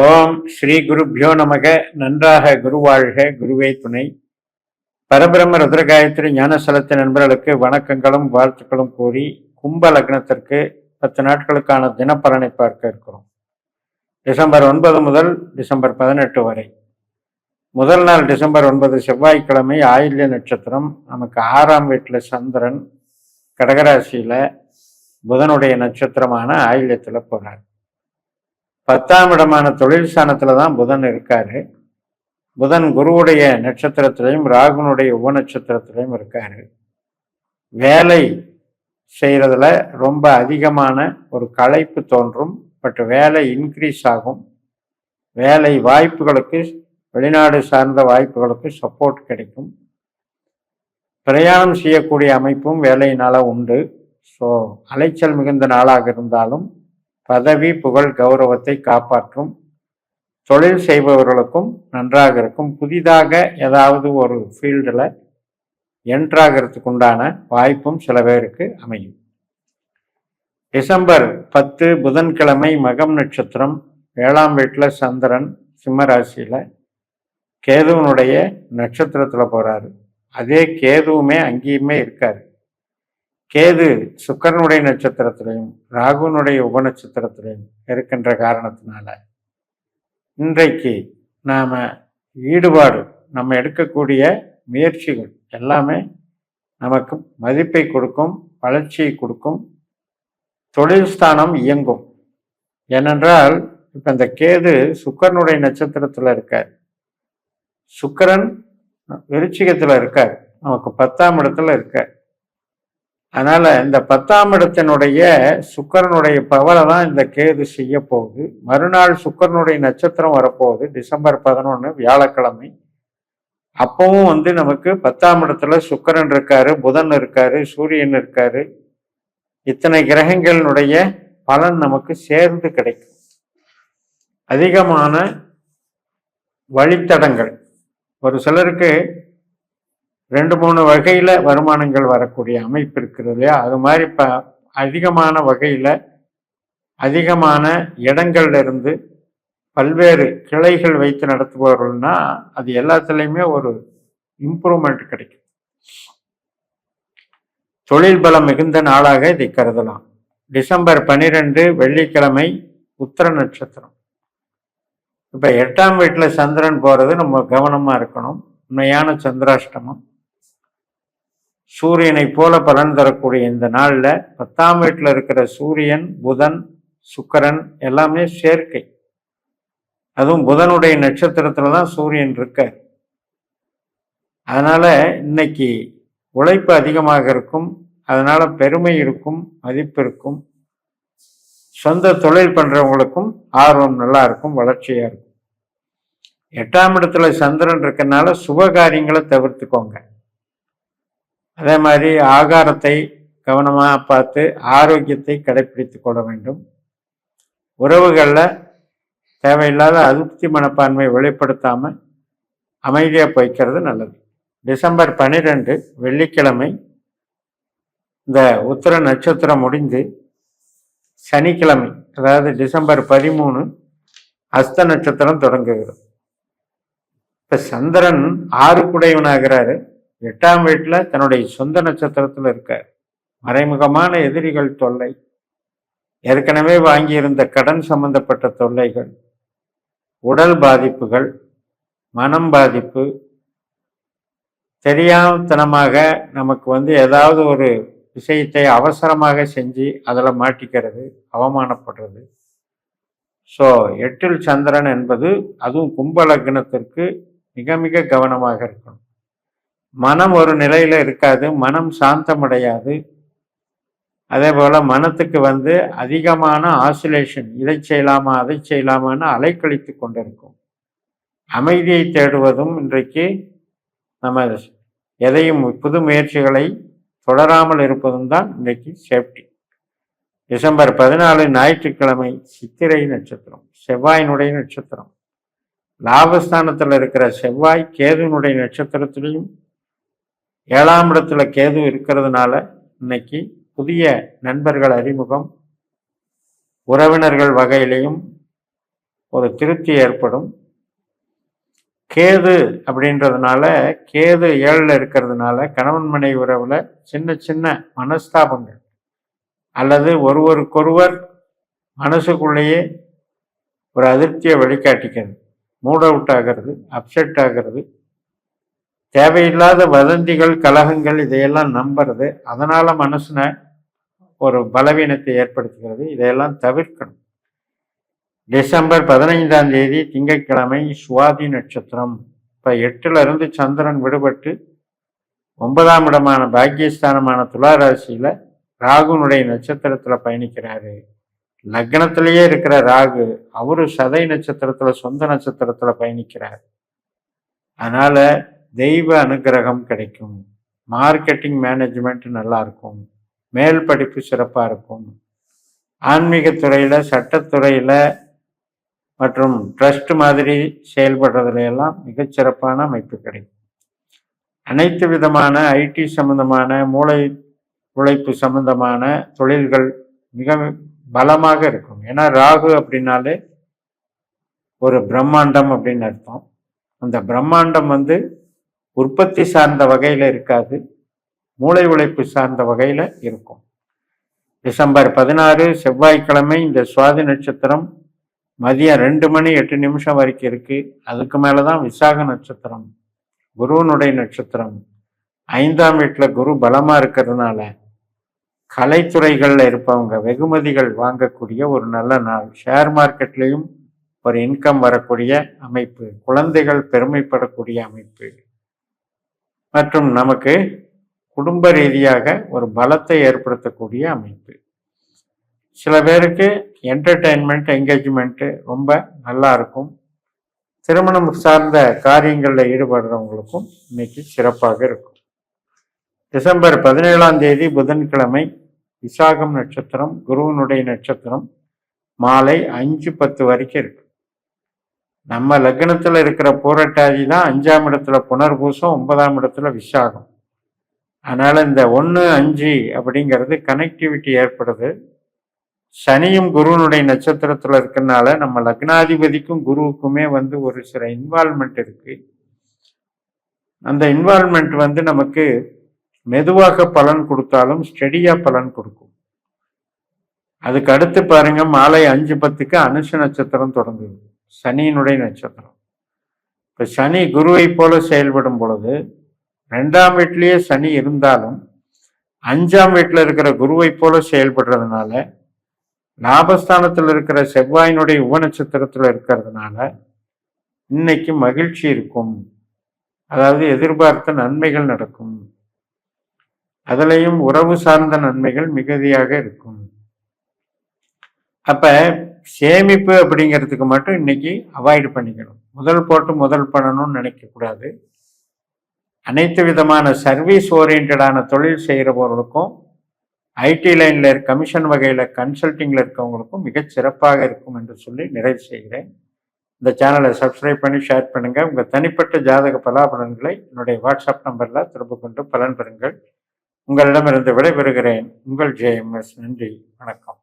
ஓம் ஸ்ரீ குருப்யோ நமக. நன்றாக குருவாழ்க குருவே துணை. பரபிரம்ம ருத்ரகாயத்ரி ஞானசலத்தின் நண்பர்களுக்கு வணக்கங்களும் வாழ்த்துக்களும் கூறி கும்ப லக்னத்திற்கு பத்து நாட்களுக்கான தினப்பலனை பார்க்க இருக்கிறோம். டிசம்பர் ஒன்பது முதல் டிசம்பர் பதினெட்டு வரை. முதல் நாள் டிசம்பர் ஒன்பது செவ்வாய்க்கிழமை ஆயில்ய நட்சத்திரம். நமக்கு ஆறாம் வீட்டில் சந்திரன் கடகராசியில் புதனுடைய நட்சத்திரமான ஆயில்யத்தில் போகிறார் பத்தாம் இடமான தொழில் ஸ்தானத்துல தான் புதன் இருக்காரு. புதன் குருவுடைய நட்சத்திரத்திலையும் ராகுனுடைய உப நட்சத்திரத்திலையும் இருக்காரு. வேலை செய்யறதுல ரொம்ப அதிகமான ஒரு களைப்பு தோன்றும் பட் வேலை இன்க்ரீஸ் ஆகும். வேலை வாய்ப்புகளுக்கு வெளிநாடு சார்ந்த வாய்ப்புகளுக்கு சப்போர்ட் கிடைக்கும். பிரயாணம் செய்யக்கூடிய அமைப்பும் வேலையினால உண்டு. ஸோ அலைச்சல் மிகுந்த நாளாக இருந்தாலும் பதவி புகழ் கௌரவத்தை காப்பாற்றும் தொழில் செய்பவர்களுக்கும் நன்றாக இருக்கும். புதிதாக ஏதாவது ஒரு ஃபீல்டில் என்ட்ராகிறதுக்கு உண்டான வாய்ப்பும் சில பேருக்கு அமையும். டிசம்பர் பத்து புதன்கிழமை மகம் நட்சத்திரம் ஏழாம் வீட்டில் சந்திரன் சிம்ம ராசியில் கேதுவனுடைய நட்சத்திரத்தில் போகிறாரு அதே கேதுவுமே அங்கேயுமே இருக்காரு. கேது சுக்கரனுடைய நட்சத்திரத்திலையும் ராகுனுடைய உபநட்சத்திரத்திலையும் இருக்கின்ற காரணத்தினால இன்றைக்கு நாம் ஈடுபாடு நம்ம எடுக்கக்கூடிய முயற்சிகள் எல்லாமே நமக்கு மதிப்பை கொடுக்கும் வளர்ச்சியை கொடுக்கும் தொழில் ஸ்தானம் இயங்கும். ஏனென்றால் இப்போ இந்த கேது சுக்கரனுடைய நட்சத்திரத்தில் இருக்கார். சுக்கரன் விருச்சிகத்தில் இருக்கார். நமக்கு பத்தாம் இடத்துல இருக்கார். அதனால் இந்த பத்தாம் இடத்தினுடைய சுக்கரனுடைய பவரை தான் இந்த கேது செய்ய போகுது. மறுநாள் சுக்கரனுடைய நட்சத்திரம் வரப்போகுது. டிசம்பர் பதினொன்று வியாழக்கிழமை. அப்பவும் வந்து நமக்கு பத்தாம் இடத்துல சுக்கரன் இருக்காரு புதன் இருக்காரு சூரியன் இருக்காரு. இத்தனை கிரகங்களினுடைய பலன் நமக்கு சேர்ந்து கிடைக்கும். அதிகமான வழித்தடங்கள். ஒரு சிலருக்கு ரெண்டு மூணு வகையில் வருமானங்கள் வரக்கூடிய அமைப்பு இருக்கிறது இல்லையா? அது மாதிரி இப்போ அதிகமான வகையில் அதிகமான இடங்கள்லேருந்து பல்வேறு கிளைகள் வைத்து நடத்துபவர்கள்னா அது எல்லாத்துலேயுமே ஒரு இம்ப்ரூவ்மெண்ட் கிடைக்கும். தொழில் பலம் மிகுந்த நாளாக இதை கருதலாம். டிசம்பர் பனிரெண்டு வெள்ளிக்கிழமை உத்தர நட்சத்திரம். இப்போ எட்டாம் வீட்டில் சந்திரன் போகிறது நம்ம கவனமாக இருக்கணும். உண்மையான சந்திராஷ்டமம். சூரியனை போல பலன் தரக்கூடிய இந்த நாளில் பத்தாம் வீட்டில் இருக்கிற சூரியன் புதன் சுக்கரன் எல்லாமே சேர்க்கை. அதுவும் புதனுடைய நட்சத்திரத்தில் தான் சூரியன் இருக்க அதனால் இன்னைக்கு உழைப்பு அதிகமாக இருக்கும். அதனால் பெருமை இருக்கும் மதிப்பு இருக்கும். சொந்த தொழில் பண்ணுறவங்களுக்கும் ஆர்வம் நல்லா இருக்கும் வளர்ச்சியாக இருக்கும். எட்டாம் இடத்துல சந்திரன் இருக்கனால சுப காரியங்களை தவிர்த்துக்கோங்க. அதே மாதிரி ஆகாரத்தை கவனமாக பார்த்து ஆரோக்கியத்தை கடைபிடித்து கொள்ள வேண்டும். உறவுகளில் தேவையில்லாத அதிருப்தி மனப்பான்மை வெளிப்படுத்தாமல் அமைதியாக போய்க்கிறது நல்லது. டிசம்பர் பன்னிரெண்டு வெள்ளிக்கிழமை இந்த உத்தர நட்சத்திரம் முடிந்து சனிக்கிழமை அதாவது டிசம்பர் பதிமூணு அஸ்த நட்சத்திரம் தொடங்குகிறது. இப்போ சந்திரன் ஆறு குடையவனாகிறாரு எட்டாம் வீட்டில் தன்னுடைய சொந்த நட்சத்திரத்தில் இருக்கார் மறைமுகமான எதிரிகள் தொல்லை ஏற்கனவே வாங்கியிருந்த கடன் சம்பந்தப்பட்ட தொல்லைகள் உடல் பாதிப்புகள் மனம் பாதிப்பு தெரியாமத்தனமாக நமக்கு வந்து ஏதாவது ஒரு விஷயத்தை அவசரமாக செஞ்சு அதில் மாட்டிக்கிறது அவமானப்படுறது. ஸோ எட்டில் சந்திரன் என்பது அதுவும் கும்ப லக்னத்திற்கு மிக மிக கவனமாக இருக்கணும். மனம் ஒரு நிலையில இருக்காது மனம் சாந்தமடையாது. அதே போல மனத்துக்கு வந்து அதிகமான ஆசிலேஷன் இதை செய்யலாமா அதை செய்யலாமான்னு அலைக்கழித்து கொண்டிருக்கும். அமைதியை தேடுவதும் இன்றைக்கு நம்ம எதையும் புது முயற்சிகளை தொடராமல் இருப்பதும் தான் இன்றைக்கு சேஃப்டி. டிசம்பர் பதினாலு ஞாயிற்றுக்கிழமை சித்திரை நட்சத்திரம் செவ்வாயினுடைய நட்சத்திரம். லாபஸ்தானத்தில் இருக்கிற செவ்வாய் கேதுனுடைய நட்சத்திரத்திலையும் ஏழாம் இடத்துல கேது இருக்கிறதுனால இன்னைக்கு புதிய நண்பர்கள் அறிமுகம். உறவினர்கள் வகையிலையும் ஒரு திருப்தி ஏற்படும். கேது அப்படின்றதுனால கேது ஏழில் இருக்கிறதுனால கணவன் மனைவி உறவில் சின்ன சின்ன மனஸ்தாபங்கள். அல்லது ஒருவருக்கொருவர் மனசுக்குள்ளேயே ஒரு அதிருப்தியை வெளிக்காட்டிக்கிறது மூட் அவுட் ஆகிறது அப்செட் ஆகிறது. தேவையில்லாத வதந்திகள் கலகங்கள் இதையெல்லாம் நம்புறது அதனால மனசில் ஒரு பலவீனத்தை ஏற்படுத்துகிறது. இதையெல்லாம் தவிர்க்கணும். டிசம்பர் பதினைந்தாம் தேதி திங்கட்கிழமை சுவாதி நட்சத்திரம். இப்போ எட்டுல இருந்து சந்திரன் விடுபட்டு ஒன்பதாம் இடமான பாக்கியஸ்தானமான துலாராசியில் ராகுனுடைய நட்சத்திரத்துல பயணிக்கிறாரு. லக்னத்திலேயே இருக்கிற ராகு அவரு சதை நட்சத்திரத்துல சொந்த நட்சத்திரத்துல பயணிக்கிறார். அதனால தெய்வ அனுகிரகம் கிடைக்கும். மார்க்கெட்டிங் மேனேஜ்மெண்ட் நல்லா இருக்கும் மேல் படிப்பு சிறப்பாக இருக்கும். ஆன்மீகத்துறையில் சட்டத்துறையில் மற்றும் ட்ரஸ்ட் மாதிரி செயல்படுறதுல எல்லாம் மிகச்சிறப்பான அமைப்பு கிடைக்கும். அனைத்து விதமான ஐடி சம்பந்தமான மூளை உழைப்பு சம்பந்தமான தொழில்கள் மிக பலமாக இருக்கும். ஏன்னா ராகு அப்படின்னாலே ஒரு பிரம்மாண்டம் அப்படின்னு அர்த்தம். அந்த பிரம்மாண்டம் வந்து உற்பத்தி சார்ந்த வகையில் இருக்காது. மூளை உழைப்பு சார்ந்த வகையில் இருக்கும். டிசம்பர் பதினாறு செவ்வாய்க்கிழமை இந்த சுவாதி நட்சத்திரம் மதியம் ரெண்டு மணி எட்டு நிமிஷம் வரைக்கும் இருக்கு. அதுக்கு மேலே தான் விசாக நட்சத்திரம் குருவனுடைய நட்சத்திரம். ஐந்தாம் வீட்டில் குரு பலமாக இருக்கிறதுனால கலைத்துறைகளில் இருப்பவங்க வெகுமதிகள் வாங்கக்கூடிய ஒரு நல்ல நாள். ஷேர் மார்க்கெட்லேயும் ஒரு இன்கம் வரக்கூடிய அமைப்பு. குழந்தைகள் பெருமைப்படக்கூடிய அமைப்பு. மற்றும் நமக்கு குடும்ப ரீதியாக ஒரு பலத்தை ஏற்படுத்தக்கூடிய அமைப்பு. சில பேருக்கு என்டர்டெயின்மெண்ட் என்கேஜ்மெண்ட்டு ரொம்ப நல்லா இருக்கும். திருமணம் சார்ந்த காரியங்களில் ஈடுபடுறவங்களுக்கும் இன்னைக்கு சிறப்பாக இருக்கும். டிசம்பர் பதினேழாம் தேதி புதன்கிழமை விசாகம் நட்சத்திரம் குருவனுடைய நட்சத்திரம் மாலை அஞ்சு பத்து வரைக்கும் இருக்கு. நம்ம லக்னத்தில் இருக்கிற பூரட்டாதி தான் அஞ்சாம் இடத்துல புனர்பூசம் ஒன்பதாம் இடத்துல விசாகம். அதனால் இந்த ஒன்று அஞ்சு அப்படிங்கிறது கனெக்டிவிட்டி ஏற்படுது. சனியும் குருவனுடைய நட்சத்திரத்தில் இருக்கிறனால நம்ம லக்னாதிபதிக்கும் குருவுக்குமே வந்து ஒரு சில இன்வால்மெண்ட் இருக்குது அந்த இன்வால்மெண்ட் வந்து நமக்கு மெதுவாக பலன் கொடுத்தாலும் ஸ்டெடியாக பலன் கொடுக்கும். அதுக்கு அடுத்து பாருங்க மாலை அஞ்சு பத்துக்கு அனுஷ நட்சத்திரம் தொடங்குது. சனியினுடைய நட்சத்திரம். இப்போ சனி குருவை போல செயல்படும் பொழுது ரெண்டாம் வீட்லேயே சனி இருந்தாலும் அஞ்சாம் வீட்டில் இருக்கிற குருவை போல செயல்படுறதுனால லாபஸ்தானத்தில் இருக்கிற செவ்வாயினுடைய உப நட்சத்திரத்தில் இருக்கிறதுனால இன்னைக்கு மகிழ்ச்சி இருக்கும். அதாவது எதிர்பார்த்த நன்மைகள் நடக்கும். அதுலேயும் உறவு சார்ந்த நன்மைகள் மிகுதியாக இருக்கும். அப்போ சேமிப்பு அப்படிங்கிறதுக்கு மட்டும் இன்னைக்கு அவாய்டு பண்ணிக்கணும். முதல் போட்டு முதல் பண்ணணும்னு நினைக்கக்கூடாது. அனைத்து விதமான சர்வீஸ் ஓரியன்டான தொழில் செய்கிறவர்களுக்கும் ஐடி லைனில் கமிஷன் வகையில் கன்சல்டிங்கில் இருக்கவங்களுக்கும் மிகச் சிறப்பாக இருக்கும் என்று சொல்லி நிறைவு செய்கிறேன். இந்த சேனலை சப்ஸ்கிரைப் பண்ணி ஷேர் பண்ணுங்கள் உங்கள் தனிப்பட்ட ஜாதக பலாபலன்களை என்னுடைய வாட்ஸ்அப் நம்பரில் தொடர்பு கொண்டு பலன் பெறுங்கள். உங்களிடமிருந்து விடைபெறுகிறேன். உங்கள் ஜேஎம்எஸ் நன்றி. வணக்கம்.